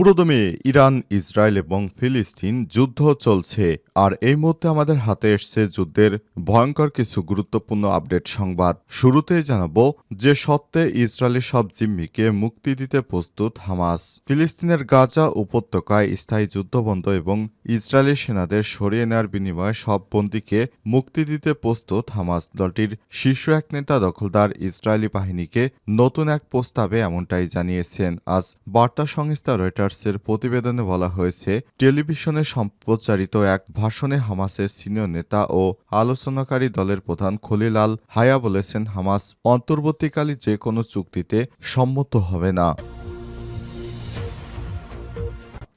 পুরোদমে Iran, Israel এবং ফিলিস্তিন যুদ্ধ চলছে, আর এই মুহূর্তে আমাদের হাতে এসছে যুদ্ধের ভয়ঙ্কর কিছু গুরুত্বপূর্ণ আপডেট সংবাদ। শুরুতেই জানাব যে সত্ত্বে ইসরায়েলের সব জিম্মিকে মুক্তি দিতে প্রস্তুত হামাস। ফিলিস্তিনের গাজা উপত্যকায় স্থায়ী যুদ্ধবন্ধ এবং ইসরায়েলি সেনাদের সরিয়ে নেওয়ার বিনিময়ে সব বন্দীকে মুক্তি দিতে প্রস্তুত হামাস। দলটির শীর্ষ এক নেতা দখলদার ইসরায়েলি বাহিনীকে নতুন এক প্রস্তাবে এমনটাই জানিয়েছেন। আজ বার্তা সংস্থা রয়টার্সের প্রতিবেদনে বলা হয়েছে, টেলিভিশনে সম্প্রচারিত এক ভাষণে হামাসের সিনিয়র নেতা ও আলোচনাকারী দলের প্রধান খলিল আল হায়া বলেছেন, হামাস অন্তর্বর্তীকালে যে কোনো চুক্তিতে সম্মত হবে না।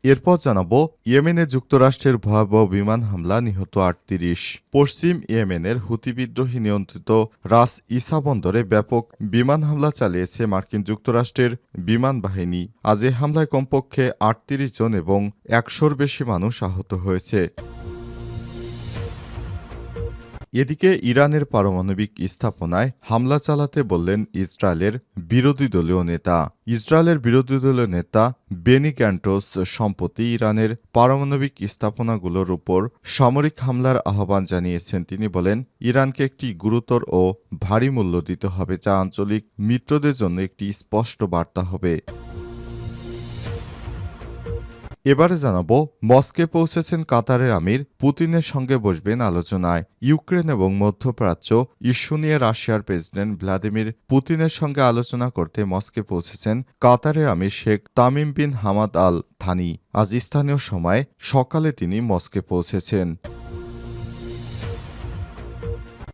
এরপর জানাব ইয়েমেনে যুক্তরাষ্ট্রের ভয়াবহ বিমান হামলা নিহত আটত্রিশ। পশ্চিম ইয়েমেনের হুতি বিদ্রোহী নিয়ন্ত্রিত রাস ইসা বন্দরে ব্যাপক বিমান হামলা চালিয়েছে মার্কিন যুক্তরাষ্ট্রের বিমান বাহিনী। আজ এ হামলায় কমপক্ষে আটত্রিশ জন এবং একশোর বেশি মানুষ আহত হয়েছে। এদিকে ইরানের পারমাণবিক স্থাপনায় হামলা চালাতে বললেন ইসরায়েলের বিরোধী দলীয় নেতা। ইসরায়েলের বিরোধী দলীয় নেতা বেনি ক্যান্টোস সম্প্রতি ইরানের পারমাণবিক স্থাপনাগুলোর উপর সামরিক হামলার আহ্বান জানিয়েছেন। তিনি বলেন, ইরানকে একটি গুরুতর ও ভারী মূল্য দিতে হবে, যা আঞ্চলিক মিত্রদের জন্য একটি স্পষ্ট বার্তা হবে। এবারে জানাব, মস্কে পৌঁছেছেন কাতারের আমির পুতিনের সঙ্গে বসবেন আলোচনায়। ইউক্রেন এবং মধ্যপ্রাচ্য, ইস্যু নিয়ে রাশিয়ার প্রেসিডেন্ট ভ্লাদিমির পুতিনের সঙ্গে আলোচনা করতে মস্কে পৌঁছেছেন কাতারের আমির Sheikh Tamim bin Hamad Al Thani আজ স্থানীয় সময় সকালে তিনি মস্কে পৌঁছেছেন।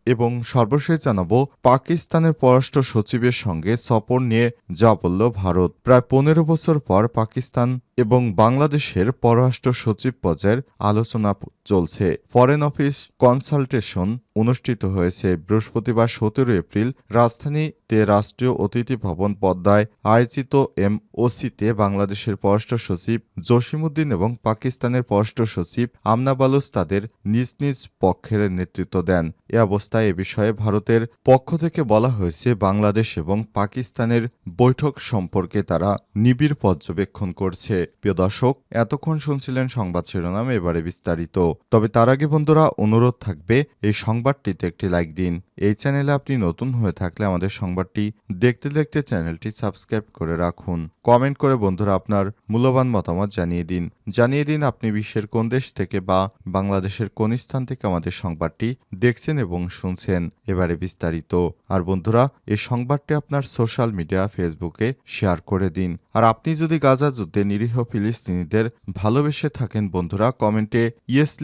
এবং সর্বশেষ জানাব, পাকিস্তানের পররাষ্ট্র সচিবের সঙ্গে সফর নিয়ে যা বলল ভারত। প্রায় পনেরো বছর পর পাকিস্তান এবং বাংলাদেশের পররাষ্ট্র সচিব পর্যায়ের আলোচনা চলছে। ফরেন অফিস কনসালটেশন অনুষ্ঠিত হয়েছে বৃহস্পতিবার সতেরো এপ্রিল রাজধানীতে রাষ্ট্রীয় অতিথি ভবন পদ্মায় আয়োজিত এম ওসিতে বাংলাদেশের পররাষ্ট্র সচিব জসিমুদ্দিন এবং পাকিস্তানের পররাষ্ট্র সচিব আমনা বালুস তাদের নিজ নিজ পক্ষের নেতৃত্ব দেন। এ অবস্থায় এ বিষয়ে ভারতের পক্ষ থেকে বলা হয়েছে, বাংলাদেশ এবং পাকিস্তানের বৈঠক সম্পর্কে তারা নিবিড় পর্যবেক্ষণ করছে। প্রিয় দর্শক, এতক্ষণ শুনছিলেন সংবাদ শিরোনাম, এবারে বিস্তারিত। তবে তার আগে বন্ধুরা অনুরোধ থাকবে এই সংবাদটিতে একটি লাইক দিন। এই চ্যানেলে আপনি নতুন হয়ে থাকলে আমাদের সংবাদটি দেখতে দেখতে চ্যানেলটি সাবস্ক্রাইব করে রাখুন। কমেন্ট করে বন্ধুরা আপনার মূল্যবান মতামত জানিয়ে দিন। জানিয়ে দিন আপনি বিশ্বের কোন দেশ থেকে বা বাংলাদেশের কোন স্থান থেকে আমাদের সংবাদটি দেখছেন এবং শুনছেন। এবারে বিস্তারিত। আর বন্ধুরা, এই সংবাদটি আপনার সোশ্যাল মিডিয়া ফেসবুকে শেয়ার করে দিন। আর আপনি যদি গাজা যুদ্ধে নিরীহ ফিলিস্তিনিদের ভালোবেসে থাকেন বন্ধুরা কমেন্টে ইয়েস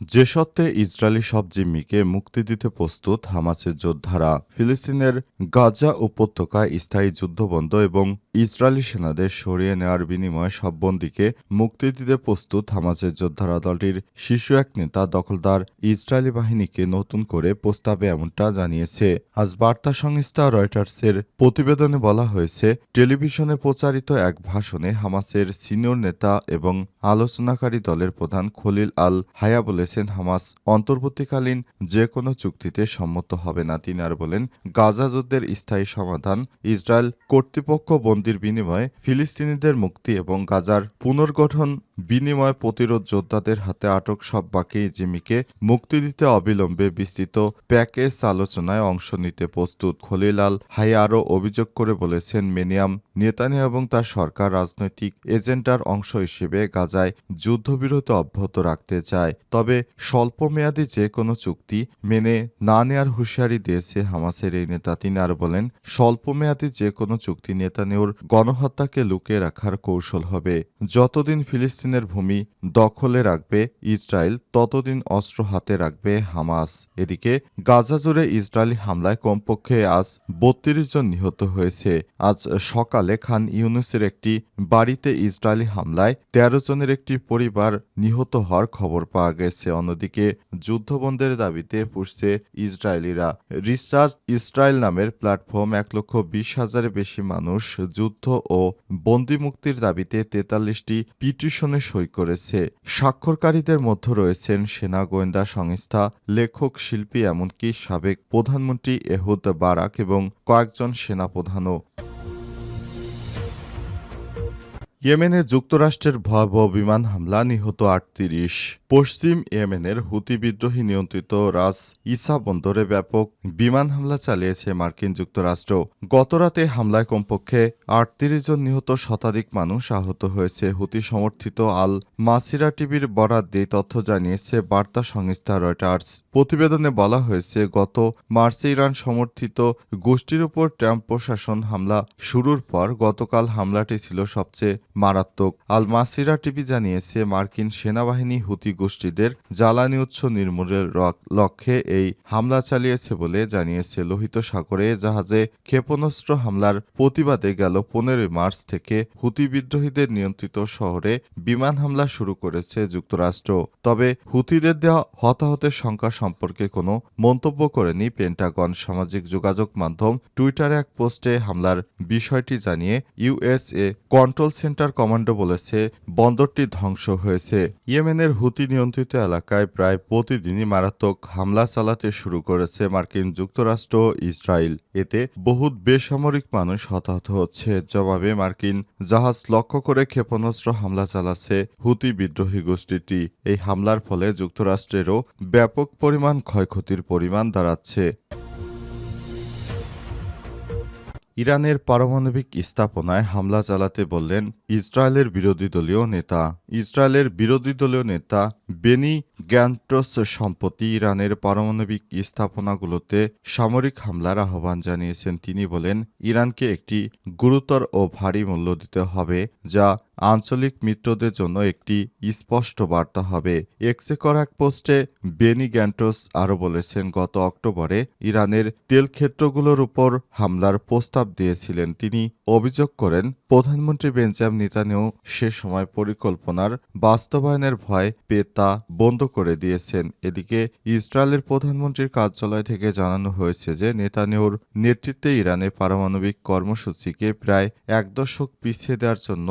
যে সত্ত্বে ইসরায়েলি সব জিম্মিকে মুক্তি দিতে প্রস্তুত হামাসের যোদ্ধারা, ফিলিস্তিনের গাজা উপত্যকায় স্থায়ী যুদ্ধবন্ধ এবং ইসরায়েলি সেনাদের সরিয়ে নেওয়ার বিনিময়ে সব বন্দীকে মুক্তি দিতে প্রস্তুত হামাসের যোদ্ধারা দলটির শীর্ষ এক নেতা দখলদার ইসরায়েলি বাহিনীকে নতুন করে প্রস্তাবে এমনটা জানিয়েছে। আজ বার্তা সংস্থা রয়টার্সের প্রতিবেদনে বলা হয়েছে, টেলিভিশনে প্রচারিত এক ভাষণে হামাসের সিনিয়র নেতা এবং আলোচনাকারী দলের প্রধান খলিল আল হায়া বলেছেন হামাস। অন্তর্বর্তীকালীন যে কোনো চুক্তিতে সম্মত হবে না তিনি আর বলেন, গাজা যুদ্ধের স্থায়ী সমাধান, ইসরায়েল কর্তৃপক্ষ বন্দির বিনিময়ে ফিলিস্তিনিদের মুক্তি এবং গাজার পুনর্গঠন বিনিময় প্রতিরোধ যোদ্ধাদের হাতে আটক সব বাকি জিমিকে মুক্তি দিতে অবিলম্বে বিস্তৃত প্যাকেজ আলোচনায় অংশ নিতে প্রস্তুত। খলিলাল হাই আরও অভিযোগ করে বলেছেন, মেনিয়াম নেতানিয়া এবং তার সরকার রাজনৈতিক এজেন্ডার অংশ হিসেবে গাজায় যুদ্ধবিরতি অব্যাহত রাখতে চায়। তবে স্বল্পমেয়াদী যে কোনো চুক্তি মেনে না নেয়ার হুঁশিয়ারি দিয়েছে হামাসের এই নেতা। তিনি আর বলেন, স্বল্পমেয়াদী যে কোনো চুক্তি নেতানিয়র গণহত্যাকে লুকিয়ে রাখার কৌশল হবে। যতদিন ফিলিস্তিনের ভূমি দখলে রাখবে ইসরায়েল, ততদিন অস্ত্র হাতে রাখবে হামাস। এদিকে, গাজা জুড়ে ইসরায়েলি হামলায় কমপক্ষে আজ বত্রিশ জন নিহত হয়েছে। আজ সকালে খান ইউনুসের একটি বাড়িতে ইসরায়েলি হামলায় তেরো জনের একটি পরিবার নিহত হওয়ার খবর পাওয়া গেছে। অন্যদিকে যুদ্ধবন্ধের দাবিতে পুষছে ইসরায়েলিরা। রিসার্চ ইসরায়েল নামের প্ল্যাটফর্ম এক লক্ষ বিশ হাজারের বেশি মানুষ যুদ্ধ ও বন্দি মুক্তির দাবিতে তেতাল্লিশটি পিটিশনে সই করেছে। স্বাক্ষরকারীদের মধ্যে রয়েছেন সেনা গোয়েন্দা সংস্থা, লেখক, শিল্পী, এমনকি সাবেক প্রধানমন্ত্রী এহুদ বারাক এবং কয়েকজন সেনাপ্রধানও। ইয়েমেনে যুক্তরাষ্ট্রের ভয়াবহ বিমান হামলা, নিহত আটত্রিশ। পশ্চিম ইয়েমেনের হুতি বিদ্রোহী নিয়ন্ত্রিত রাস ইসা বন্দরে ব্যাপক বিমান হামলা চালিয়েছে মার্কিন যুক্তরাষ্ট্র। গতরাতে হামলায় কমপক্ষে আটত্রিশ জন নিহত শতাধিক মানুষ আহত হয়েছে, হুতি সমর্থিত আল মাসিরা টিভির বরাদ দিয়ে তথ্য জানিয়েছে বার্তা সংস্থা রয়টার্স। প্রতিবেদনে বলা হয়েছে, গত মার্চে ইরান সমর্থিত গোষ্ঠীর উপর ট্রাম্প প্রশাসন হামলা শুরুর পর গতকাল হামলাটি ছিল সবচেয়ে মারাত্মক। আল মাসিরা টিভি জানিয়েছে, মার্কিন সেনাবাহিনী হুতি গোষ্ঠীদের জ্বালানি উৎস নির্মূলের লক্ষ্যে এই হামলা চালিয়েছে বলে জানিয়েছে লোহিত সাগরে জাহাজে ক্ষেপণাস্ত্র হামলার প্রতিবাদে গেল পনেরোই মার্চ থেকে হুতি বিদ্রোহীদের নিয়ন্ত্রিত শহরে বিমান হামলা শুরু করেছে যুক্তরাষ্ট্র। তবে হুতিদের দেওয়া হতাহতের সংখ্যা সম্পর্কে কোনো মন্তব্য করেনি পেন্টাগন। সামাজিক যোগাযোগ মাধ্যম টুইটারে এক পোস্টে হামলার বিষয়টি জানিয়ে ইউএসএ কন্ট্রোল সেন্টার কমান্ডো বলেছে, বন্দরটি ধ্বংস হয়েছে। ইয়েমেনের হুতি নিয়ন্ত্রিত এলাকায় প্রায় প্রতিদিনই মারাত্মক হামলা চালাতে শুরু করেছে মার্কিন যুক্তরাষ্ট্র ইসরায়েল। এতে বহুত বেসামরিক মানুষ হতাহত হচ্ছে। জবাবে মার্কিন জাহাজ লক্ষ্য করে ক্ষেপণাস্ত্র হামলা চালাচ্ছে হুতি বিদ্রোহী গোষ্ঠীটি। এই হামলার ফলে যুক্তরাষ্ট্রেরও ব্যাপক পরিমাণ ক্ষয়ক্ষতির পরিমাণ দাঁড়াচ্ছে। ইরানের পারমাণবিক স্থাপনায় হামলা চালাতে বললেন ইসরায়েলের বিরোধী দলীয় নেতা। ইসরায়েলের বিরোধী দলীয় নেতা বেনি গ্যান্ট্রস সম্প্রতি ইরানের পারমাণবিক স্থাপনাগুলোতে সামরিক হামলার আহ্বান জানিয়েছেন। তিনি বলেন, ইরানকে একটি গুরুতর ও ভারী মূল্য দিতে হবে, যা আঞ্চলিক মিত্রদের জন্য একটি স্পষ্ট বার্তা হবে। এক্সে করা এক পোস্টে বেনি গ্যান্টোস আরও বলেছেন, গত অক্টোবরে ইরানের তেল ক্ষেত্রগুলোর উপর হামলার প্রস্তাব দিয়েছিলেন। তিনি অভিযোগ করেন, প্রধানমন্ত্রী বেঞ্জাম নেতানিয়াহু সে সময় পরিকল্পনার বাস্তবায়নের ভয় পেয়ে তা বন্ধ করে দিয়েছেন। এদিকে ইসরায়েলের প্রধানমন্ত্রীর কার্যালয় থেকে জানানো হয়েছে যে, নেতানিয়াহুর নেতৃত্বে ইরানে পারমাণবিক কর্মসূচিকে প্রায় এক দশক পিছিয়ে দেওয়ার জন্য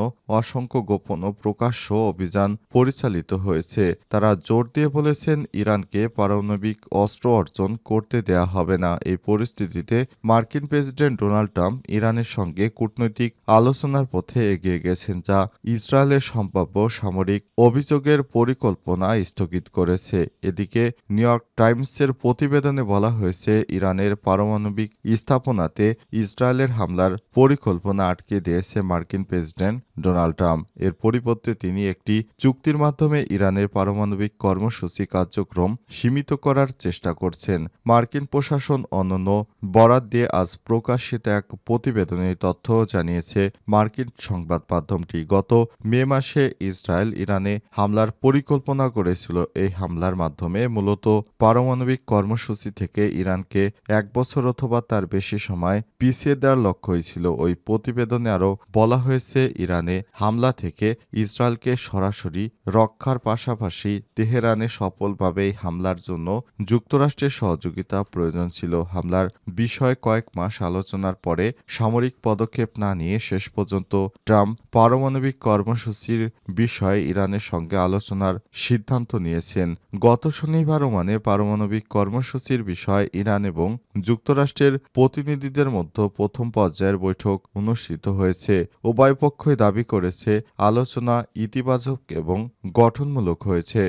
অসংখ্য গোপন ও প্রকাশ্য অভিযান পরিচালিত হয়েছে। তারা জোর দিয়ে বলেছেন, ইরানকে পারমাণবিক অস্ত্র অর্জন করতে দেয়া হবে না। এই পরিস্থিতিতে মার্কিন প্রেসিডেন্ট ডোনাল্ড ট্রাম্প ইরানের সঙ্গে কূটনৈতিক আলোচনার পথে এগিয়ে গেছেন, যা ইসরায়েলের সম্ভাব্য সামরিক অভিযোগের পরিকল্পনা স্থগিত করেছে। এদিকে নিউ ইয়র্ক টাইমসের প্রতিবেদনে বলা হয়েছে, ইরানের পারমাণবিক স্থাপনাতে ইসরায়েলের হামলার পরিকল্পনা আটকে দিয়েছে মার্কিন প্রেসিডেন্ট ডোনাল্ড ট্রাম্প এর পরিবর্তে তিনি একটি চুক্তির মাধ্যমে ইরানের পারমাণবিক কর্মসূচি কার্যক্রম সীমিত করার চেষ্টা করছেন। মার্কিন প্রশাসন অন্যান্য বরাত দিয়ে আজ প্রকাশিত এক প্রতিবেদনে তথ্য জানিয়েছে মার্কিন সংবাদ মাধ্যমটি। গত মে মাসে ইসরায়েল ইরানে হামলার পরিকল্পনা করেছিল। এই হামলার মাধ্যমে মূলত পারমাণবিক কর্মসূচি থেকে ইরানকে এক বছর অথবা তার বেশি সময় পিছিয়ে দেওয়ার লক্ষ্যই ছিল। ওই প্রতিবেদনে আরও বলা হয়েছে, ইরানে হামলা থেকে ইসরায়েলকে সরাসরি রক্ষার পাশাপাশি তেহরানে সফলভাবে এই হামলার জন্য যুক্তরাষ্ট্রের সহযোগিতা প্রয়োজন ছিল। হামলার বিষয় কয়েক মাস আলোচনার পরে সামরিক পদক্ষেপ না নিয়ে শেষ পর্যন্ত ট্রাম্প পারমাণবিক কর্মসূচির বিষয়ে ইরানের সঙ্গে আলোচনার সিদ্ধান্ত নিয়েছেন। গত শনিবার ওমানে পারমাণবিক কর্মসূচির বিষয়ে ইরান এবং যুক্তরাষ্ট্রের প্রতিনিধিদের মধ্যে প্রথম পর্যায়ের বৈঠক অনুষ্ঠিত হয়েছে। উভয় পক্ষই দাবি করেছে আলোচনা ইতিবাচক এবং গঠনমূলক হয়েছে।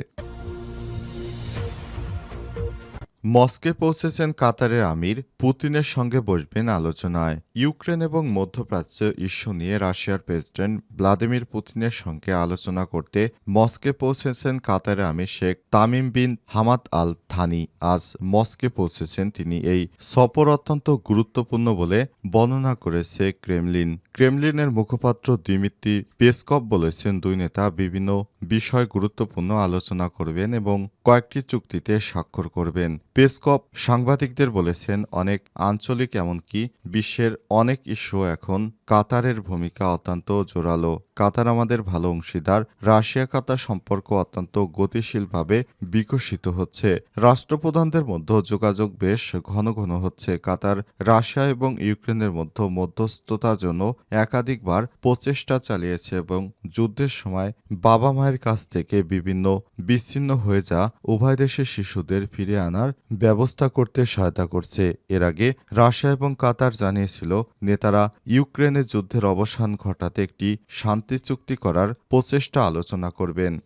মস্কে পৌঁছেছেন কাতারের আমির পুতিনের সঙ্গে বসবেন আলোচনায়। ইউক্রেন এবং মধ্যপ্রাচ্য ইস্যু নিয়ে রাশিয়ার প্রেসিডেন্ট ভ্লাদিমির পুতিনের সঙ্গে আলোচনা করতে মস্কে পৌঁছেছেন কাতারের আমির Sheikh Tamim bin Hamad Al Thani. আজ মস্কে পৌঁছেছেন তিনি এই সফর অত্যন্ত গুরুত্বপূর্ণ বলে বর্ণনা করেছে ক্রেমলিন। ক্রেমলিনের মুখপাত্র দিমিত্রি পেসকপ বলেছেন, দুই নেতা বিভিন্ন বিষয় গুরুত্বপূর্ণ আলোচনা করবেন এবং কয়েকটি চুক্তিতে স্বাক্ষর করবেন। পেসকপ সাংবাদিকদের বলেছেন, অনেক আঞ্চলিক এমনকি বিশ্বের অনেক ইস্যু এখন কাতারের ভূমিকা অত্যন্ত জোরালো। কাতার আমাদের ভালো অংশীদার। রাশিয়া কাতার সম্পর্ক অত্যন্ত গতিশীলভাবে বিকশিত হচ্ছে। রাষ্ট্রপ্রধানদের মধ্যে যোগাযোগ বেশ ঘন ঘন হচ্ছে। কাতার রাশিয়া এবং ইউক্রেনের মধ্যে মধ্যস্থতার জন্য একাধিকবার প্রচেষ্টা চালিয়েছে এবং যুদ্ধের সময় বাবা মায়ের কাছ থেকে বিভিন্ন বিচ্ছিন্ন হয়ে যা উভয় দেশের শিশুদের ফিরে আনার ব্যবস্থা করতে সহায়তা করছে। এর আগে রাশিয়া এবং কাতার জানিয়েছিল, নেতারা ইউক্রেনের যুদ্ধের অবসান ঘটাতে একটি শান্তি চুক্তি করার প্রচেষ্টা আলোচনা করবেন।